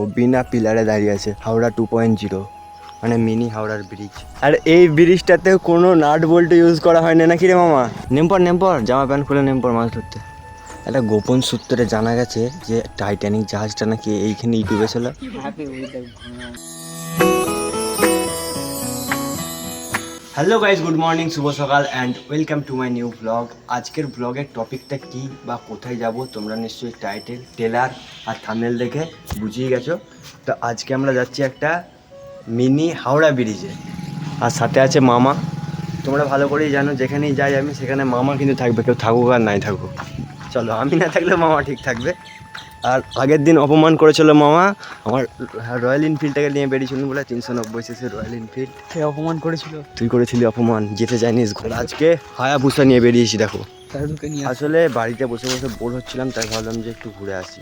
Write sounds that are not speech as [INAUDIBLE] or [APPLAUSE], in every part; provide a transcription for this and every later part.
ও বিনা পিলারে দাঁড়িয়ে আছে হাওড়া টু পয়েন্ট জিরো মানে মিনি হাওড়ার ব্রিজ আর এই ব্রিজটাতে কোনো নাট বোল্ট ইউজ করা হয় না নাকি রে মামা? নেমপর নেমপর জামা প্যান্ট খুলে নেমপর মাছ ধরতে। একটা গোপন সূত্রে জানা গেছে যে টাইটানিক জাহাজটা নাকি এইখানে ইউটিউবে ছিল। হ্যালো গাইজ গুড মর্নিং শুভ সকাল and welcome to my new blog আজকের ব্লগের টপিকটা কি বা কোথায় যাব তোমরা নিশ্চয়ই টাইটেল টেলার আর থামেল দেখে বুঝিয়ে গেছো। তো আজকে আমরা যাচ্ছি একটা মিনি হাওড়া ব্রিজে আর সাথে আছে মামা। তোমরা ভালো করেই জানো, যেখানেই যাই আমি সেখানে মামা কিন্তু থাকবে, কেউ থাকুক আর নাই থাকুক। চলো, আমি না থাকলে মামা ঠিক থাকবে। আর আগের দিন অপমান করেছিল মামা আমার রয়্যাল এনফিল্ডটাকে নিয়ে বেরিয়েছিল বলে তিনশো নব্বই সিসি রয়্যাল এনফিল্ড সে অপমান করেছিল তুই করেছিলি অপমান যেতে চাইনিস ঘোরা আজকে হায়াবুসা নিয়ে বেরিয়েছি দেখো শাহরুখকে নিয়ে আসলে বাড়িতে বসে বসে বোর হচ্ছিলাম তাই ভাবলাম যে একটু ঘুরে আসি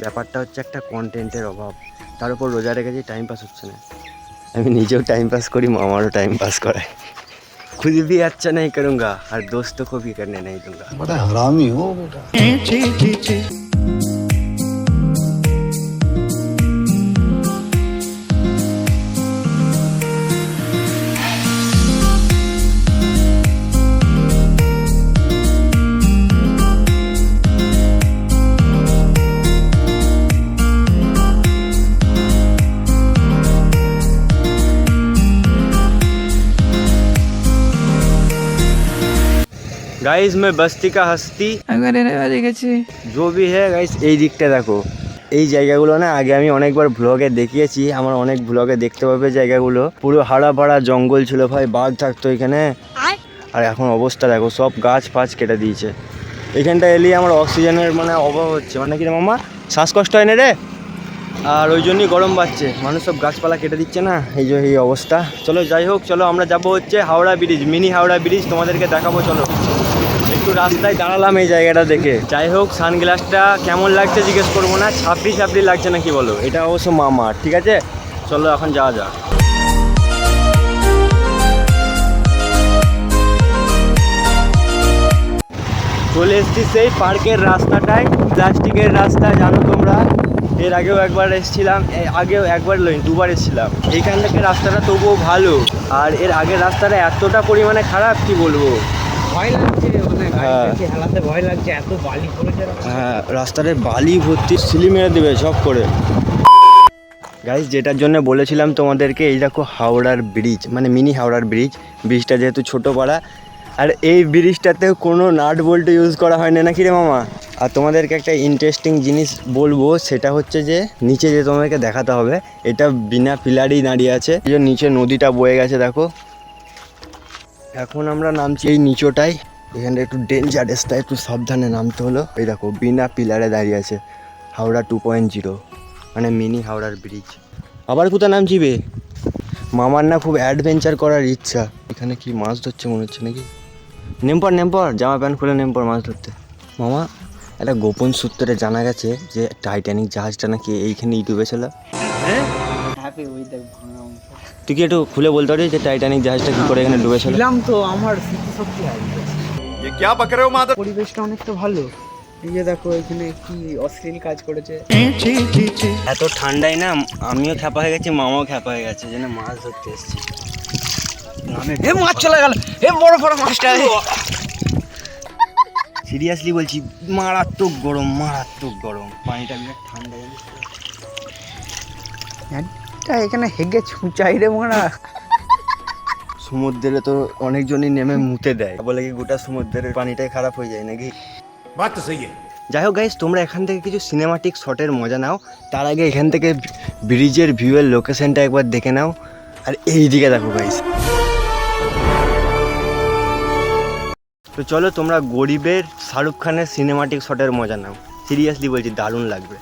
ব্যাপারটা হচ্ছে একটা কন্টেন্টের অভাব তার উপর রোজা রেখেছি টাইম পাস হচ্ছে না আমি নিজেও টাইম পাস করি মামারও টাইম পাস করায় खुद भी अच्छा नहीं करूँगा और दोस्तों को भी करने नहीं दूंगा बड़ा हरामी हो बेटा গাইস মে বস্তিকা হস্তি দেখেছি জো হ্যাঁ গাইস এই দিকটা দেখো এই জায়গাগুলো না আগে আমি অনেকবার ভ্লগে দেখিয়েছি আমার অনেক ভ্লগে দেখতে পাবে জায়গাগুলো পুরো হারা ভাড়া জঙ্গল ছিল ভাই বাঘ থাকতো এখানে আর এখন অবস্থা দেখো সব গাছ ফাছ কেটে দিয়েছে এখানটা এলে আমার অক্সিজেনের মানে অভাব হচ্ছে মানে কিরে মামা শ্বাসকষ্ট হয় না রে আর ওই জন্যই গরম বাড়ছে মানুষ সব গাছপালা কেটে দিচ্ছে না এই যে এই অবস্থা চলো যাই হোক চলো আমরা যাব হচ্ছে Howrah bridge mini Howrah bridge তোমাদেরকে দেখাবো চলো। একটু রাস্তায় দাঁড়ালাম এই জায়গাটা দেখে। যাই হোক, সানগ্লাসটা কেমন লাগছে জিজ্ঞেস করব না, ছাপড়ি ছাপড়ি লাগছে না কি বলো? এটা অবশ্য মামা ঠিক আছে? চলো এখন যাওয়া যাক। চলে এসছি সেই পার্কের রাস্তাটায়, প্লাস্টিকের রাস্তা, জানো তোমরা? এর আগেও একবার এসেছিলাম আগেও একবার লই দুবার এসেছিলাম। এইখান থেকে রাস্তাটা তবুও ভালো, আর এর আগের রাস্তাটা এতটা পরিমাণে খারাপ, কি বলব? হ্যাঁ। বালি হ্যাঁ রাস্তাটায় বালি ভর্তি সিলি মেরে দেবে সব করে। গাইজ যেটার জন্য বলেছিলাম তোমাদেরকে এই দেখো হাওড়ার ব্রিজ মানে মিনি হাওড়ার ব্রিজ ব্রিজটা যেহেতু ছোটো পাড়া আর এই ব্রিজটাতে কোনো নাট বল্টু ইউজ করা হয় না নাকি রে মামা? আর তোমাদেরকে একটা ইন্টারেস্টিং জিনিস বলব সেটা হচ্ছে যে নিচে যে তোমাদেরকে দেখাতে হবে এটা বিনা পিলারই দাঁড়িয়ে আছে। এই যে নিচে নদীটা বয়ে গেছে দেখো। এখন আমরা নামছি এই নিচোটাই এখানটা একটু ডেঞ্জারাস তাই একটু সাবধানে নামতে হলো। এই দেখো, বিনা পিলারে দাঁড়িয়ে আছে হাওড়া টু পয়েন্ট জিরো মানে মিনি হাওড়ার ব্রিজ আবার কোথায় নামছি বে? মামার না খুব অ্যাডভেঞ্চার করার ইচ্ছা। এখানে কি মাছ ধরছে মনে হচ্ছে নাকি? নেমপর নেমপর জামা প্যান্ট খুলে নেমপর মাছ ধরতে। মামা, একটা গোপন সূত্রে জানা গেছে যে টাইটানিক জাহাজটা নাকি এইখানে এইখানেই ডুবেছিল হ্যাপি ওই দেখ ভাঙা অংশ। তুই কি একটু খুলে বলতে পারিস যে টাইটানিক জাহাজটা কি করে এখানে ডুবেছিল ছিলাম তো আমার স্মৃতি শক্তি হারিয়ে গেছে ये क्या बक रहे हो माधव পরিবেশটা অনেকটা ভালো এই যে দেখো এখানে কি অশ্লীল কাজ করেছে এত ঠান্ডায় না আমিও খ্যাপা হয়ে গেছি মামাও খ্যাপা হয়ে গেছে যেন মাছ ধরতে এসেছি নামে এ মাছ চলে গেল এ বড় বড় মাছটা সিরিয়াসলি বলছি মারাত্মক গরম মারাত্মক গরম পানিটা বিরাট ঠান্ডা জানিস তা এখানে হেগে ছুঁচাই রে মোরা। সমুদ্রে তো অনেকজনই নেমে মুতে দেয়। বলে কি গোটা সমুদ্রের পানিটাই খারাপ হয়ে যায় নাকি? বাত তো সেই। যাই হোক গাইজ তোমরা এখান থেকে কিছু সিনেমাটিক শটের মজা নাও। তার আগে এখান থেকে ব্রিজের ভিউয়ের লোকেশনটা একবার দেখে নাও। আর এই দিকে দেখো গাইজ তো চলো তোমরা গরিবের শাহরুখ খানের সিনেমাটিক শটের মজা নাও। সিরিয়াসলি বলছি দারুণ লাগবে।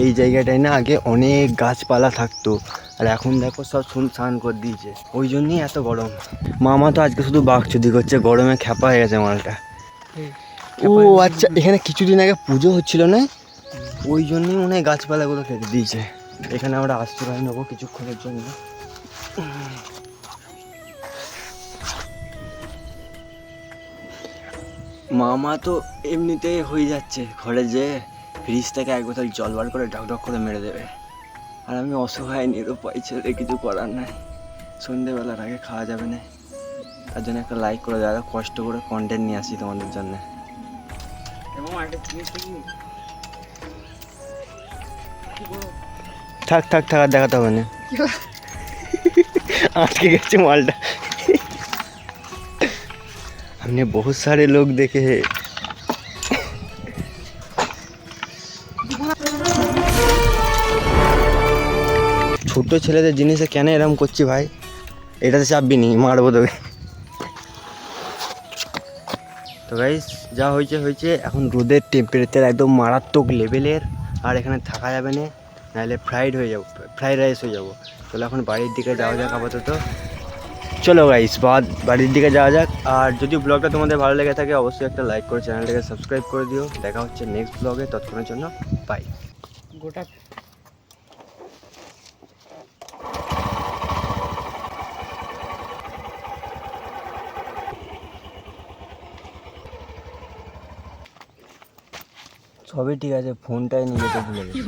এই জায়গাটায় না আগে অনেক গাছপালা থাকতো আর এখন দেখো সব শুনশান করে দিয়েছে। ওই জন্যই এত গরম। মামা তো আজকে শুধু বাঘচুদি করছে গরমে খ্যাপা হয়ে গেছে মালটা। ও আচ্ছা এখানে কিছুদিন আগে পুজো হচ্ছিল না? ওই জন্যই মনে হয় গাছপালাগুলো কেটে দিয়েছে। এখানে আমরা আশ্রয় নেব কিছুক্ষণের জন্য। মামা তো এমনিতেই হয়ে যাচ্ছে। ঘরে যে ফ্রিজ থেকে এক বোতল জল বার করে ঢক ঢক করে মেরে দেবে। আর আমি অসহায় নিরুপায় ছেলে কিছু করার নাই। সন্ধেবেলার আগে খাওয়া যাবে না। তার জন্য একটা লাইক করে দেওয়া কষ্ট করে কন্টেন্ট নিয়ে আসি তোমাদের জন্য। এবং একটা জিনিস থাক থাক থাক আর দেখাতে হবে না [LAUGHS] আটকে গেছে মালটা हमने बहुत सारे लोग देखे हैं ছোট ছেলেদের জিনিসে কেন এরম করছি ভাই এটাতে চাপবি নি মারবো তোকে তো গাইস যা হয়েছে হয়েছে এখন রোদের টেম্পারেচার একদম মারাত্মক লেভেলের আর এখানে থাকা যাবে না, নাহলে ফ্রাইড হয়ে যাব ফ্রাইড রাইস হয়ে যাব। চলো এখন বাড়ির দিকে যাওয়া যাক আপাতত। চলো গাইস বাদ বাড়ির দিকে যাওয়া যাক। আর যদি ব্লগটা তোমাদের ভালো লেগে থাকে, অবশ্যই একটা লাইক করে চ্যানেলটাকে সাবস্ক্রাইব করে দিও। দেখা হচ্ছে নেক্সট ব্লগে তৎক্ষণের জন্য বাই গোটা সবই ঠিক আছে ফোনটাই নিয়ে যেতে ভুলে গেছি।